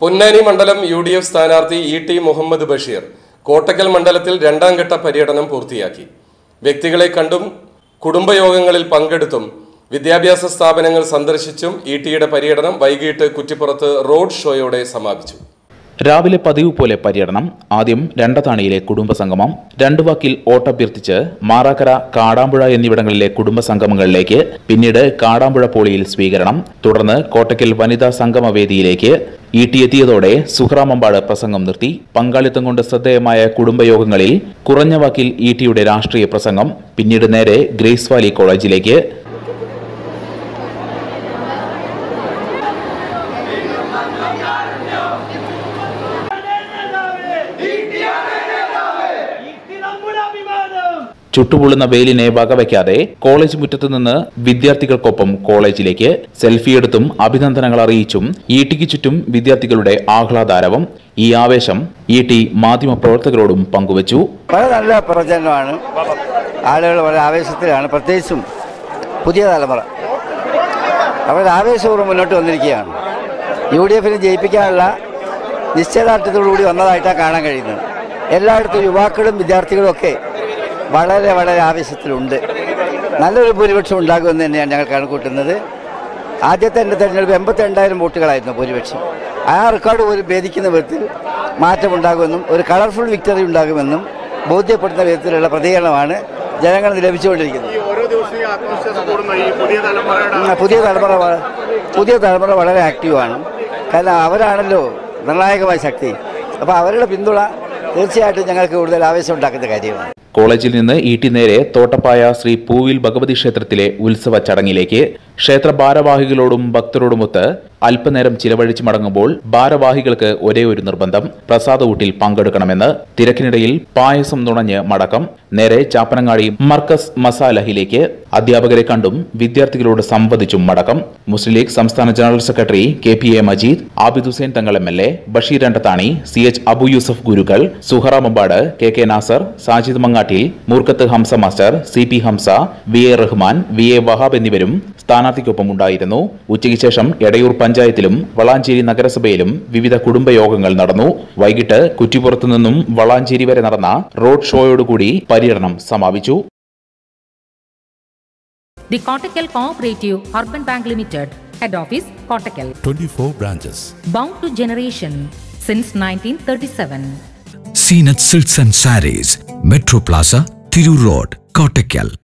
പൊന്നാനി മണ്ഡലം U D F സ്ഥാനാർത്ഥി E T Muhammad Basheer Kottakkal മണ്ഡലത്തിൽ രണ്ടാം ഘട്ട പര്യടനം പൂർത്തിയാക്കി. വ്യക്തികളെ കണ്ടും കുടുംബയോഗങ്ങളിൽ പങ്കെടുത്തും വിദ്യാഭ്യാസ സ്ഥാപനങ്ങൾ സന്ദർശിച്ചും ഇ ടിയുടെ പര്യടനം വൈകിട്ട് കുറ്റിപ്പുറത്ത് റോഡ് ഷോയോടെ സമാപിച്ചു. രാവിലെ പതിവ് പോലെ പര്യടനം ആദ്യം രണ്ടതാണിയിലെ കുടുംബസംഗമം രണ്ടു വാക്കിൽ ഓട്ടഭ്യർത്ഥിച്ച് മാറാക്കര കാടാമ്പുഴ എന്നിവിടങ്ങളിലെ കുടുംബസംഗമങ്ങളിലേക്ക് പിന്നീട് കാടാമ്പുഴ പോളിയിൽ സ്വീകരണം തുടർന്ന് കോട്ടക്കൽ വനിതാ സംഗമ വേദിയിലേക്ക് ഈട്ടിയെത്തിയതോടെ സുഹ്രാമമ്പാട് പ്രസംഗം നിർത്തി. പങ്കാളിത്തം കൊണ്ട് ശ്രദ്ധേയമായ കുടുംബയോഗങ്ങളിൽ കുറഞ്ഞ വാക്കിൽ ഈട്ടിയുടെ രാഷ്ട്രീയ പ്രസംഗം പിന്നീട് നേരെ ഗ്രേസ് വാലി കോളേജിലേക്ക് ചുട്ടുപൊള്ളുന്ന വെയിലിനെ വകവയ്ക്കാതെ കോളേജ് മുറ്റത്ത് നിന്ന് വിദ്യാർത്ഥികൾക്കൊപ്പം കോളേജിലേക്ക് സെൽഫിയെടുത്തും അഭിനന്ദനങ്ങൾ അറിയിച്ചും ഈട്ടിക്ക് ചുറ്റും വിദ്യാർത്ഥികളുടെ ആഹ്ലാദാരവം ഈ ആവേശം ഈട്ടി മാധ്യമപ്രവർത്തകരോടും പങ്കുവച്ചു. വളരെ നല്ല പ്രചരണമാണ് ആളുകൾ വളരെ ആവേശത്തിലാണ്. പ്രത്യേകിച്ചും പുതിയ തലമുറ. അവർ ആവേശപൂർവം മുന്നോട്ട് വന്നിരിക്കുകയാണ്. യു ഡി എഫിനെ ജയിപ്പിക്കാനുള്ള നിശ്ചയദാർഢ്യത്തോടുകൂടി വന്നതായിട്ടാണ് കാണാൻ കഴിയുന്നത്. എല്ലായിടത്തും യുവാക്കളും വിദ്യാർത്ഥികളും ഒക്കെ വളരെ വളരെ ആവശ്യത്തിലുണ്ട് നല്ലൊരു ഭൂരിപക്ഷം ഉണ്ടാകുമെന്ന് തന്നെയാണ് ഞങ്ങൾ കണക്കൂട്ടുന്നത് ആദ്യത്തെ എന്റെ തെരഞ്ഞെടുപ്പ് എൺപത്തി രണ്ടായിരം വോട്ടുകളായിരുന്നു ഭൂരിപക്ഷം. ആ റെക്കോർഡ് പോലും ഭേദിക്കുന്ന വിധത്തിൽ മാറ്റമുണ്ടാകുമെന്നും ഒരു കളർഫുൾ വിക്ടറി ഉണ്ടാകുമെന്നും ബോധ്യപ്പെടുന്ന വിധത്തിലുള്ള പ്രതികരണമാണ് ജനങ്ങളിൽ ലഭിച്ചുകൊണ്ടിരിക്കുന്നത്. പുതിയ തലമുറ പുതിയ തലമുറ വളരെ ആക്റ്റീവാണ്. കാരണം അവരാണല്ലോ നിർണായകമായ ശക്തി. അപ്പോൾ അവരുടെ പിന്തുണ തീർച്ചയായിട്ടും ഞങ്ങൾക്ക് കൂടുതൽ ആവേശം ഉണ്ടാക്കുന്ന കാര്യമാണ്. കോളേജിൽ നിന്ന് ഈട്ടി നേരെ തോട്ടപ്പായ ശ്രീ പൂവിൽ ഭഗവതി ക്ഷേത്രത്തിലെ ഉത്സവ ചടങ്ങിലേക്ക് ക്ഷേത്ര ഭാരവാഹികളോടും ഭക്തരോടുമൊത്ത് അല്പനേരം ചിലവഴിച്ചു മടങ്ങുമ്പോൾ ഭാരവാഹികൾക്ക് ഒരേ ഒരു നിർബന്ധം. പ്രസാദ പങ്കെടുക്കണമെന്ന്. തിരക്കിനിടയിൽ പായസം നുണഞ്ഞ് മടക്കം. നേരെ ചാപ്പനങ്ങാടി മർക്കസ് മസാലഹിലേക്ക് അധ്യാപകരെ കണ്ടും വിദ്യാർത്ഥികളോട് സംവദിച്ചും മടക്കം. മുസ്ലിം ലീഗ് സംസ്ഥാന general secretary K P A Majeed Abid Hussain Thangal M L A Basheer Randathani C H Abu Yusuf Gurukkal Suhara Mampad K K Nasar Sajid Mangattil Moorkath Hamza master C P Hamza V A Rahman V A Wahab എന്നിവരും സ്ഥാനാർത്ഥിക്കൊപ്പം ഉണ്ടായിരുന്നു ഉച്ചയ്ക്ക് ശേഷം എടയൂർ പഞ്ചായത്തിലും വളാഞ്ചേരി നഗരസഭയിലും വിവിധ കുടുംബയോഗങ്ങൾ നടന്നു. വൈകിട്ട് കുറ്റിപ്പുറത്തു നിന്നും വളാഞ്ചേരി വരെ നടന്ന റോഡ് ഷോയോടുകൂടി പര്യടനം സമാപിച്ചു. The Kottakkal cooperative urban bank limited head office Kottakkal branches. Bound to generation since silks and sarees metro plaza Tirur road Kottakkal